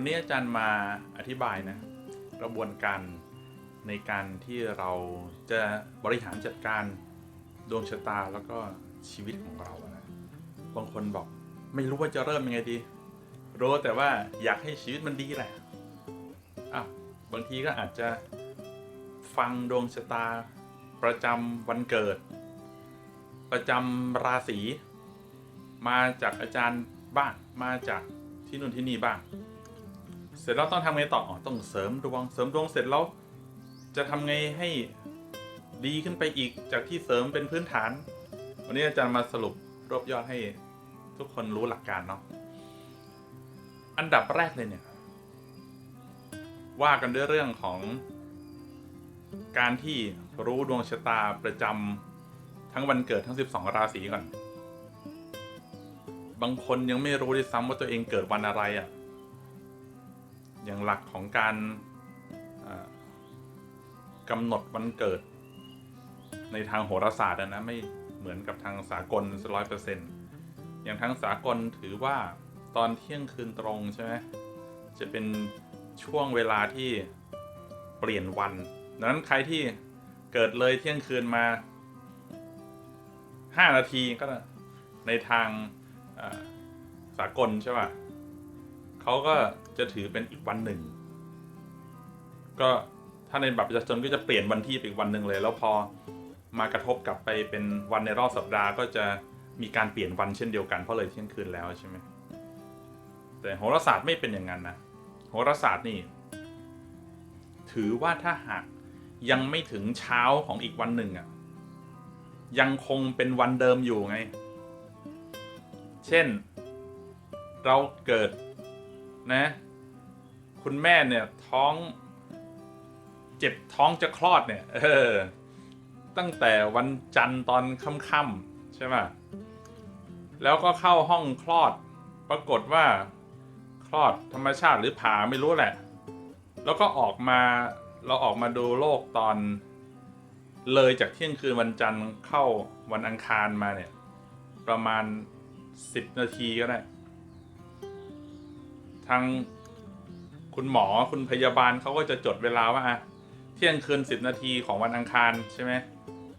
วันนี้อาจารย์มาอธิบายนะกระบวนการในการที่เราจะบริหารจัดการดวงชะตาแล้วก็ชีวิตของเรานะบางคนบอกไม่รู้ว่าจะเริ่มยังไงดี รู้แต่ว่าอยากให้ชีวิตมันดีแหละอะบางทีก็อาจจะฟังดวงชะตาประจำวันเกิด ประจำราศี มาจากอาจารย์บ้างมาจากที่นู่นที่นี่บ้าง เสร็จแล้วต้องทำไงต่ออ๋อต้องเสริมดวง เสริมดวงเสร็จแล้ว จะทำไงให้ดีขึ้นไปอีกจากที่เสริมเป็นพื้นฐาน วันนี้อาจารย์มาสรุปรวบยอดให้ทุกคนรู้หลักการเนาะอันดับแรกเลยเนี่ย ว่ากันด้วยเรื่องของ การที่รู้ดวงชะตาประจำทั้งวันเกิดทั้ง 12 ราศีก่อน บางคนยังไม่รู้ด้วยซ้ำว่าตัวเองเกิดวันอะไรอะ่ะ อย่างหลักของการกำหนดวันเกิด ในทางโหราศาสตร์อะนะไม่เหมือนกับทางสากลร้อยเปอร์เซ็นต์อย่างทางสากลถือว่าตอนเที่ยงคืนตรงใช่ไหมจะเป็นช่วงเวลาที่เปลี่ยนวันดังนั้นใครที่เกิดเลยเที่ยงคืนมา 5 นาทีก็ในทางสากลใช่ป่ะเขาก็ จะถือเป็นอีกวันหนึ่ง ก็ถ้าในบัตรประชาชนก็จะเปลี่ยนวันที่ไปอีกวันหนึ่งเลย แล้วพอมากระทบกลับไปเป็นวันในรอบสัปดาห์ก็จะมีการเปลี่ยนวันเช่นเดียวกันเพราะเลยเที่ยงคืนแล้วใช่ไหมแต่โหราศาสตร์ไม่เป็นอย่างนั้นนะโหราศาสตร์นี่ ถือว่าถ้าหากยังไม่ถึงเช้าของอีกวันหนึ่งอะ่ะยังคงเป็นวันเดิมอยู่ไง เช่น เราเกิดนะ คุณแม่เนี่ยท้องเจ็บท้องจะคลอดเนี่ย เออ ตั้งแต่วันจันทร์ตอนค่ำๆใช่ไหมแล้วก็เข้าห้องคลอด ปรากฏว่าคลอดธรรมชาติหรือผ่าไม่รู้แหละ แล้วก็ออกมาเราออกมาดูโลกตอนเลยจากเที่ยงคืนวันจันทร์เข้าวันอังคารมาเนี่ย ประมาณ 10 นาทีก็ได้ ทาง คุณหมอคุณพยาบาลเขาก็จะจดเวลาว่าอะเที่ยงคืน 10 นาทีของวันอังคารใช่ไหม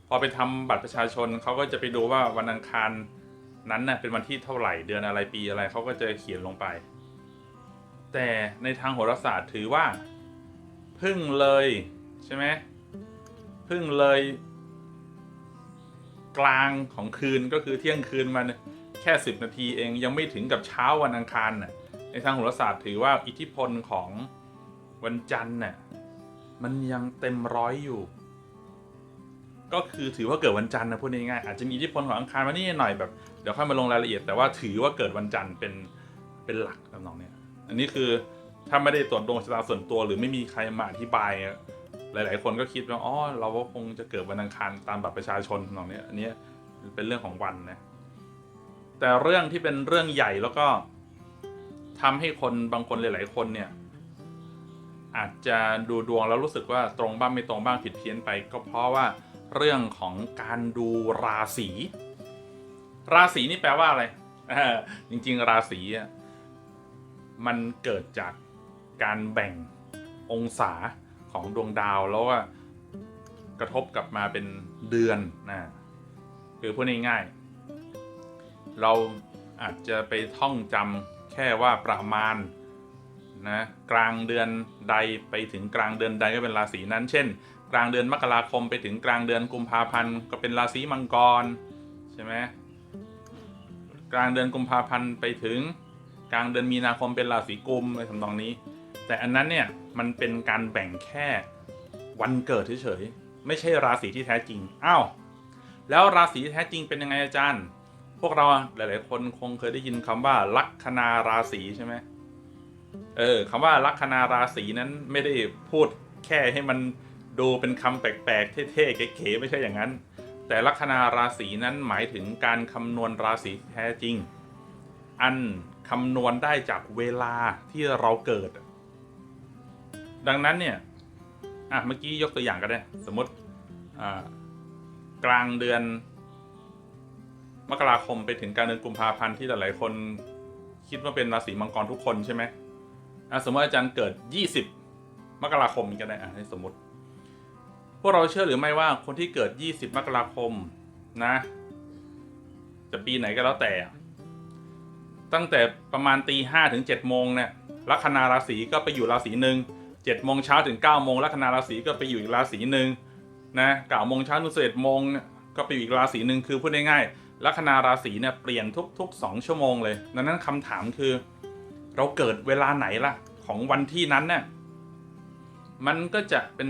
พอไปทำบัตรประชาชนเขาก็จะไปดูว่าวันอังคารนั้นน่ะเป็นวันที่เท่าไหร่เดือนอะไรปีอะไรเขาก็จะเขียนลงไป แต่ในทางโหราศาสตร์ถือว่า พึ่งเลยใช่ไหมพึ่งเลย กลางของคืนก็คือเที่ยงคืนมันแค่ 10 นาทีเองยังไม่ถึงกับเช้าวันอังคารน่ะ ในทางโหราศาสตร์ถือว่าอิทธิพลของวันจันทร์น่ะมันยังเต็มร้อยอยู่ ก็คือถือว่าเกิดวันจันทร์นะพูดง่ายๆอาจจะมีอิทธิพลของอังคารมานี่หน่อยแบบเดี๋ยวค่อยมาลงรายละเอียด แต่ว่าถือว่าเกิดวันจันทร์เป็นเป็นหลักลำนองเนี้ยอันนี้คือถ้าไม่ได้ตรวจดวงชะตาส่วนตัว หรือไม่มีใครมาอธิบาย หลาย ๆ คนก็คิดว่าอ๋อเราก็คงจะเกิดวันอังคารตามบัตรประชาชนลำนองเนี้ยอันนี้เป็นเรื่องของวันนะแต่เรื่องที่เป็นเรื่องใหญ่แล้วก็ ทำให้คนบางคนหลาย ๆ คนเนี่ย อาจจะดูดวงแล้วรู้สึกว่าตรงบ้างไม่ตรงบ้างผิดเพี้ยนไป ก็เพราะว่าเรื่องของการดูราศี ราศีนี่แปลว่าอะไรจริง ๆ ราศีมันเกิดจากการแบ่งองศาของดวงดาวแล้วว่ากระทบกลับมาเป็นเดือนนะคือพูดง่ายๆเราอาจจะไปท่องจำ แค่ว่าประมาณนะกลางเดือนใดไปถึงกลางเดือนใดก็เป็นราศีนั้น เช่น กลางเดือนมกราคมไปถึงกลางเดือนกุมภาพันธ์ก็เป็นราศีมังกรใช่ไหมกลางเดือนกุมภาพันธ์ไปถึงกลางเดือนมีนาคมเป็นราศีกุมในทำนองนี้ แต่อันนั้นเนี่ยมันเป็นการแบ่งแค่วันเกิดเฉยๆไม่ใช่ราศีที่แท้จริงอ้าวแล้วราศีที่แท้จริงเป็นยังไงอาจารย์ พวกเราหลาย ๆ คนคงเคยได้ยินคำว่า ลัคนาราศีใช่ไหมเออคำว่าลัคนาราศีนั้นไม่ได้พูดแค่ให้มันดูเป็นคำแปลก ๆ เท่ ๆ เก๋ๆไม่ใช่อย่างนั้น แต่ลัคนาราศีนั้นหมายถึงการคำนวณราศีแท้จริง อันคำนวณได้จากเวลาที่เราเกิด ดังนั้นเนี่ยอะเมื่อกี้ยกตัวอย่างก็ได้ สมมติอ่ากลางเดือน มกราคมไปถึงกลางเดือนกุมภาพันธ์ที่หลายๆคนคิดว่าเป็นราศีมังกรทุกคนใช่ไหมสมมติอาจารย์เกิด 20 มกราคมก็ได้อะสมมติ พวกเราเชื่อหรือไม่ว่าคนที่เกิด 20 มกราคมนะ จะปีไหนก็แล้วแต่ ตั้งแต่ประมาณตีห้าถึงเจ็ดโมงเนี่ยลัคนาราศีก็ไปอยู่ราศีหนึ่งเจ็ดโมงเช้าถึงเก้าโมงลัคนาราศีก็ไปอยู่อีกราศีหนึ่งนะเก้าโมงเช้าถึงสิบเอ็ดโมงก็ไปอยู่อีกราศีหนึ่งคือพูดง่ายๆ ลัคนาราศีเนี่ยเปลี่ยนทุกๆสองชั่วโมงเลยดังนั้นคำถามคือ เราเกิดเวลาไหนล่ะ ของวันที่นั้นเนี่ยมันก็จะเป็น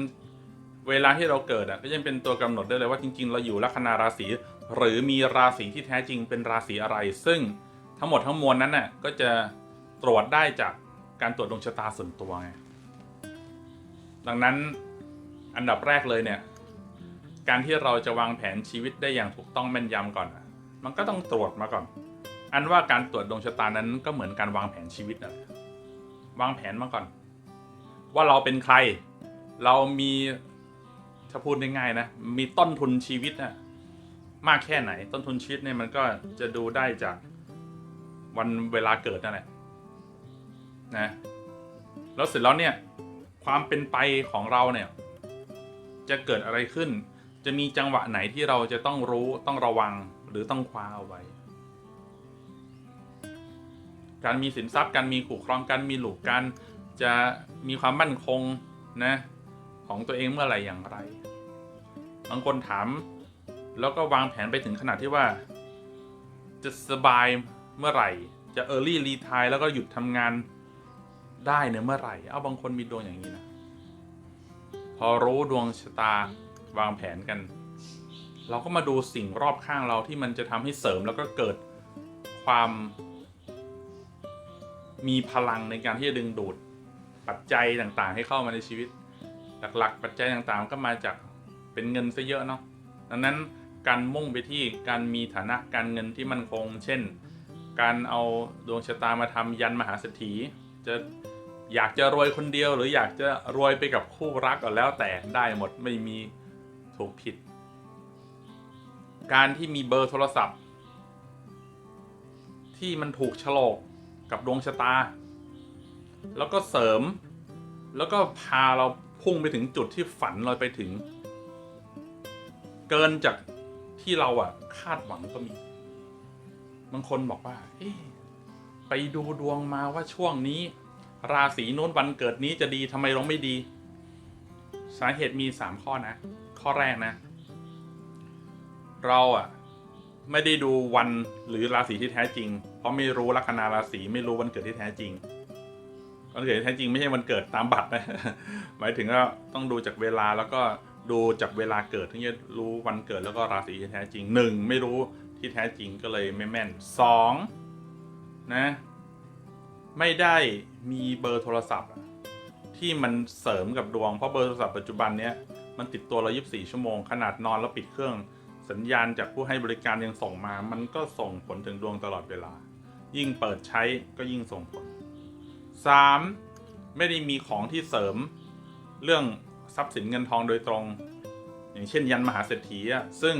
เวลาที่เราเกิดอะก็ยังเป็นตัวกำหนดได้เลยว่าจริง ๆ เราอยู่ลัคนาราศีหรือมีราศีที่แท้จริงเป็นราศีอะไร ซึ่งทั้งหมดทั้งมวลนั้นน่ะก็จะตรวจได้จากการตรวจดวงชะตาส่วนตัวไงดังนั้นอันดับแรกเลยเนี่ย การที่เราจะวางแผนชีวิตได้อย่างถูกต้องแม่นยำก่อนอะ มันก็ต้องตรวจมาก่อน อันว่าการตรวจดวงชะตานั้นก็เหมือนการวางแผนชีวิตนะวางแผนมาก่อน ว่าเราเป็นใคร เรามีถ้าพูดง่ายๆนะ มีต้นทุนชีวิตนะมากแค่ไหน ต้นทุนชีวิตเนี่ยมันก็จะดูได้จากวันเวลาเกิดนั่นแหละนะแล้วเสร็จแล้วเนี่ยความเป็นไปของเราเนี่ย จะเกิดอะไรขึ้น จะมีจังหวะไหนที่เราจะต้องรู้ต้องระวัง หรือต้องคว้าเอาไว้ การมีสินทรัพย์การมีขู่ครองการมีหลูกการจะมีความมั่นคงนะของตัวเองเมื่อไหร่อย่างไร บางคนถาม แล้วก็วางแผนไปถึงขนาดที่ว่า จะสบายเมื่อไหร่ จะ early retire แล้วก็หยุดทำงานได้เนี่ยเมื่อไหร่ เอาบางคนมีดวงอย่างนี้นะ พอรู้ดวงชะตาวางแผนกัน เราก็มาดูสิ่งรอบข้างเราที่มันจะทำให้เสริมแล้วก็เกิดความ มีพลังในการที่จะดึงดูดปัจจัยต่างๆ ให้เข้ามาในชีวิต หลักๆ ปัจจัยต่างๆ ก็มาจากเป็นเงินซะเยอะเนาะดังนั้นการมุ่งไปที่การมีฐานะการเงินที่มั่นคง เช่น การเอาดวงชะตามาทำยันมหาเศรษฐีจะอยากจะรวยคนเดียว หรืออยากจะรวยไปกับคู่รักก็แล้วแต่ได้หมดไม่มีถูกผิด การที่มีเบอร์โทรศัพท์ ที่มันถูกโฉลกกับดวงชะตา แล้วก็เสริม แล้วก็พาเราพุ่งไปถึงจุดที่ฝันเราไปถึง เกินจากที่เราอะคาดหวังก็มีบางคนบอกว่า เอ๊ไปดูดวงมาว่าช่วงนี้ ราศีโน้นวันเกิดนี้จะดีทำไมเราไม่ดี สาเหตุมีสามข้อนะ ข้อแรกนะ เราอะไม่ได้ดูวันหรือราศีที่แท้จริง เพราะไม่รู้ลัคนาราศีไม่รู้วันเกิดที่แท้จริง วันเกิดที่แท้จริงไม่ใช่วันเกิดตามบัตรนะหมายถึงว่าต้องดูจากเวลาแล้วก็ดูจากเวลาเกิดถึงจะรู้วันเกิดแล้วก็ราศีที่แท้จริงหนึ่งไม่รู้ที่แท้จริงก็เลยไม่แม่นสองนะไม่ได้มีเบอร์โทรศัพท์ที่มันเสริมกับดวงเพราะเบอร์โทรศัพท์ปัจจุบันเนี้ยมันติดตัวเรา 24 ชั่วโมง ขนาดนอนแล้วปิดเครื่อง สัญญาณจากผู้ให้บริการยังส่งมา มันก็ส่งผลถึงดวงตลอดเวลา ยิ่งเปิดใช้ก็ยิ่งส่งผล 3. ไม่ได้มีของที่เสริม เรื่องทรัพย์สินเงินทองโดยตรง อย่างเช่นยันมหาเศรษฐีอะซึ่ง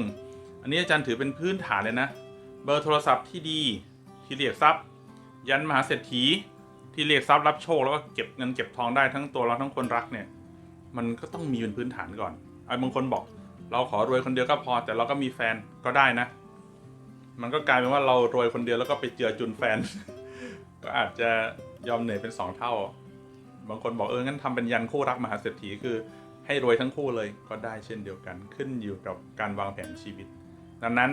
อันนี้อาจารย์ถือเป็นพื้นฐานเลยนะ เบอร์โทรศัพท์ที่ดีที่เรียกทรัพย์ ยันมหาเศรษฐีที่เรียกทรัพย์รับโชคแล้วก็เก็บเงินเก็บทองได้ทั้งตัวเราทั้งคนรักเนี่ย มันก็ต้องมีเป็นพื้นฐานก่อนไอ้บางคนบอก เราขอรวยคนเดียวก็พอ แต่เราก็มีแฟนก็ได้นะ มันก็กลายเป็นว่าเรารวยคนเดียวแล้วก็ไปเจือจุนแฟน ก็อาจจะยอมเหนื่อยเป็นสองเท่า บางคนบอกเอองั้นทำเป็นยันคู่รักมหาเศรษฐีคือ ให้รวยทั้งคู่เลยก็ได้เช่นเดียวกัน ขึ้นอยู่กับการวางแผนชีวิต ดังนั้น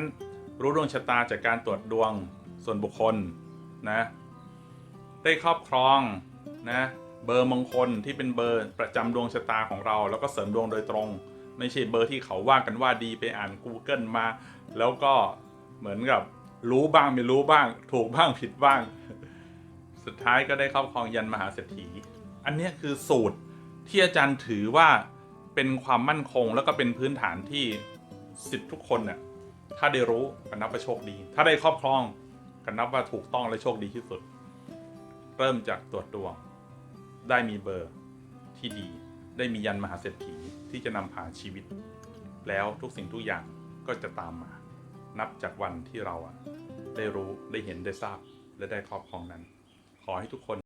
รู้ดวงชะตาจากการตรวจดวงส่วนบุคคลนะได้ครอบครองนะเบอร์มงคลที่เป็นเบอร์ประจำดวงชะตาของเรา แล้วก็เสริมดวงโดยตรง ไม่ใช่เบอร์ที่เขาว่ากันว่าดีไปอ่าน Google มา แล้วก็เหมือนกับรู้บ้างไม่รู้บ้าง ถูกบ้างผิดบ้าง สุดท้ายก็ได้ครอบครองยันมหาเศรษฐี อันนี้คือสูตรที่อาจารย์ถือว่าเป็นความมั่นคง แล้วก็เป็นพื้นฐานที่สิทธิ์ทุกคนเนี่ยถ้าได้รู้ก็นับว่าโชคดี ถ้าได้ครอบครองก็นับว่าถูกต้องและโชคดีที่สุด เริ่มจากตรวจดวง ได้มีเบอร์ที่ดี ได้มียันมหาเศรษฐีที่จะนำพาชีวิต แล้วทุกสิ่งทุกอย่างก็จะตามมา นับจากวันที่เราอะได้รู้ได้เห็นได้ทราบและได้ครอบครองนั้น ขอให้ทุกคน